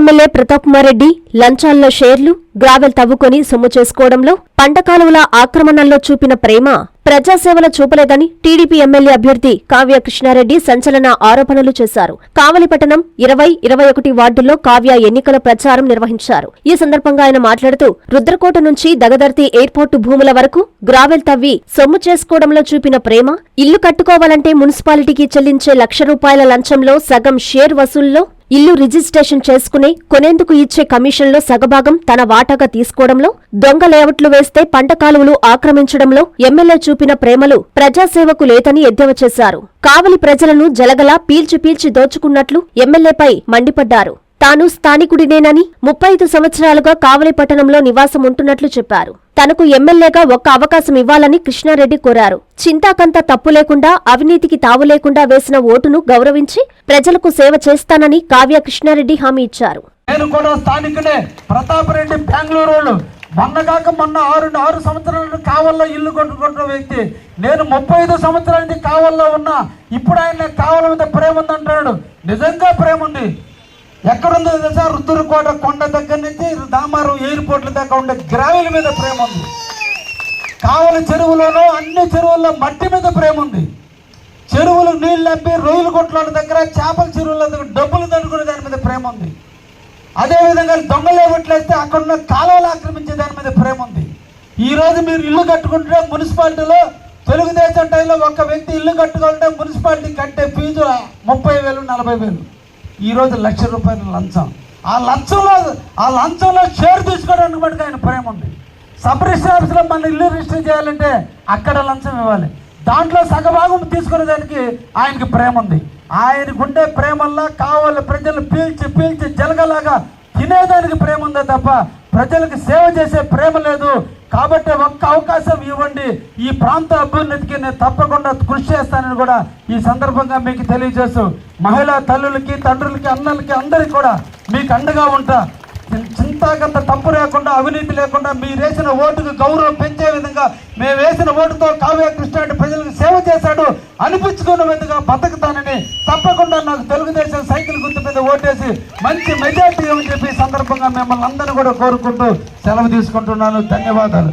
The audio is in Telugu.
ఎమ్మెల్యే ప్రతాప్ కుమార్ రెడ్డి లంచాల్లో షేర్లు గ్రావెల్ తవ్వుకొని సొమ్ము చేసుకోవడంలో పంటకాలువల ఆక్రమణల్లో చూపిన ప్రేమ ప్రజాసేవలో చూపలేదని టీడీపీ ఎమ్మెల్యే అభ్యర్థి కావ్య కృష్ణారెడ్డి సంచలన ఆరోపణలు చేశారు. కావలిపట్టణం ఇరవై ఇరవై ఒకటి వార్డుల్లో కావ్య ఎన్నికల ప్రచారం నిర్వహించారు. ఈ సందర్భంగా ఆయన మాట్లాడుతూ రుద్రకోట నుంచి దగదర్తి ఎయిర్పోర్టు భూముల వరకు గ్రావెల్ తవ్వి సొమ్ము చేసుకోవడంలో చూపిన ప్రేమ ఇల్లు కట్టుకోవాలంటే మున్సిపాలిటీకి చెల్లించే లక్ష రూపాయల లంచంలో సగం షేర్ వసూల్లో ఇల్లు రిజిస్ట్రేషన్ చేసుకుని కొనేందుకు ఇచ్చే కమిషన్లో సగభాగం తన వాటాగా తీసుకోవడంలో దొంగ లేఅవుట్లు వేస్తే పంట కాలువలు ఆక్రమించడంలో ఎమ్మెల్యే చూపిన ప్రేమలు ప్రజాసేవకు లేదని ఎద్దేవా చేశారు. కావలి ప్రజలను జలగలా పీల్చి పీల్చి దోచుకున్నట్లు ఎమ్మెల్యేపై మండిపడ్డారు. తాను స్థానికుడినేనని ముప్పై ఐదు సంవత్సరాలుగా కావలి పట్టణంలో నివాసం ఉంటున్నట్లు చెప్పారు. తనకు ఎమ్మెల్యేగా ఒక్క అవకాశం ఇవ్వాలని కృష్ణారెడ్డి కోరారు. చింతాకంత తప్పు లేకుండా అవినీతికి తావు లేకుండా వేసిన ఓటును గౌరవించి ప్రజలకు సేవ చేస్తానని కావ్య కృష్ణారెడ్డి హామీ ఇచ్చారు. నేను కూడా ప్రతాప్ రెడ్డి బెంగళూరు మొన్న కాక మొన్న ఆరు ఆరు సంవత్సరాల నుండి కావల్లో ఇల్లు కొట్టుకుంటున్న వ్యక్తి నేను ముప్పై ఐదు సంవత్సరాల నుంచి కావల్లో ఉన్నా ఇప్పుడు ఆయన కావల మీద ప్రేమ ఉంది నిజంగా ప్రేమ ఉంది ఎక్కడుందో తెలుసా? రుద్దురుకోట కొండ దగ్గర నుంచి దామారం ఎయిర్పోర్ట్ల దాకా ఉండే గ్రావెల మీద ప్రేమ ఉంది. కావలి చెరువులోనూ అన్ని చెరువుల్లో మట్టి మీద ప్రేమ ఉంది. చెరువులు నీళ్ళు నంపి రొయ్యలు కొట్ల దగ్గర చేపల చెరువుల దగ్గర డబ్బులు దండుకునే దాని మీద ప్రేమ ఉంది. అదేవిధంగా దొంగలు ఏమిట్లేస్తే అక్కడున్న కాలువలు ఆక్రమించే దాని మీద ప్రేమ ఉంది. ఈ రోజు మీరు ఇల్లు కట్టుకుంటే మున్సిపాలిటీలో తెలుగుదేశం టైంలో ఒక వ్యక్తి ఇల్లు కట్టుకుంటే మున్సిపాలిటీ కట్టే ఫీజు ముప్పై వేలు నలభై వేలు. ఈరోజు లక్ష రూపాయల లంచం. ఆ లంచంలో ఆ లంచంలో షేర్ తీసుకోవడానికి మటుకు ఆయన ప్రేమ ఉంది. సబ్ రిజిస్టర్ ఆఫీస్లో మన ఇల్లు రిజిస్టర్ చేయాలంటే అక్కడ లంచం ఇవ్వాలి. దాంట్లో సగభాగం తీసుకునేదానికి ఆయనకి ప్రేమ ఉంది. ఆయనకుండే ప్రేమల్లా కావాలి ప్రజలు పీల్చి పీల్చి జలగలాగా తినేదానికి ప్రేమ ఉందే తప్ప ప్రజలకు సేవ చేసే ప్రేమ లేదు. కాబట్టి ఒక్క అవకాశం ఇవ్వండి. ఈ ప్రాంత అభ్యున్నతికి నేను తప్పకుండా కృషి చేస్తానని కూడా ఈ సందర్భంగా మీకు తెలియజేస్తూ మహిళా తల్లులకి తండ్రులకి అన్నలకి అందరికీ కూడా మీకు అండగా ఉంటా. చింతాగంత తప్పు లేకుండా అవినీతి లేకుండా మీరు వేసిన ఓటుకు గౌరవం పెంచే విధంగా మేము వేసిన ఓటుతో కావ్య కృష్ణారెడ్డి ప్రజలకు సేవ చేశాడు. అనిపించుకున్న విధంగా బతకతానని ఓటేసి మంచి మెజార్టీ అని చెప్పి సందర్భంగా మిమ్మల్ని అందరినీ కూడా కోరుకుంటూ సెలవు తీసుకుంటున్నాను. ధన్యవాదాలు.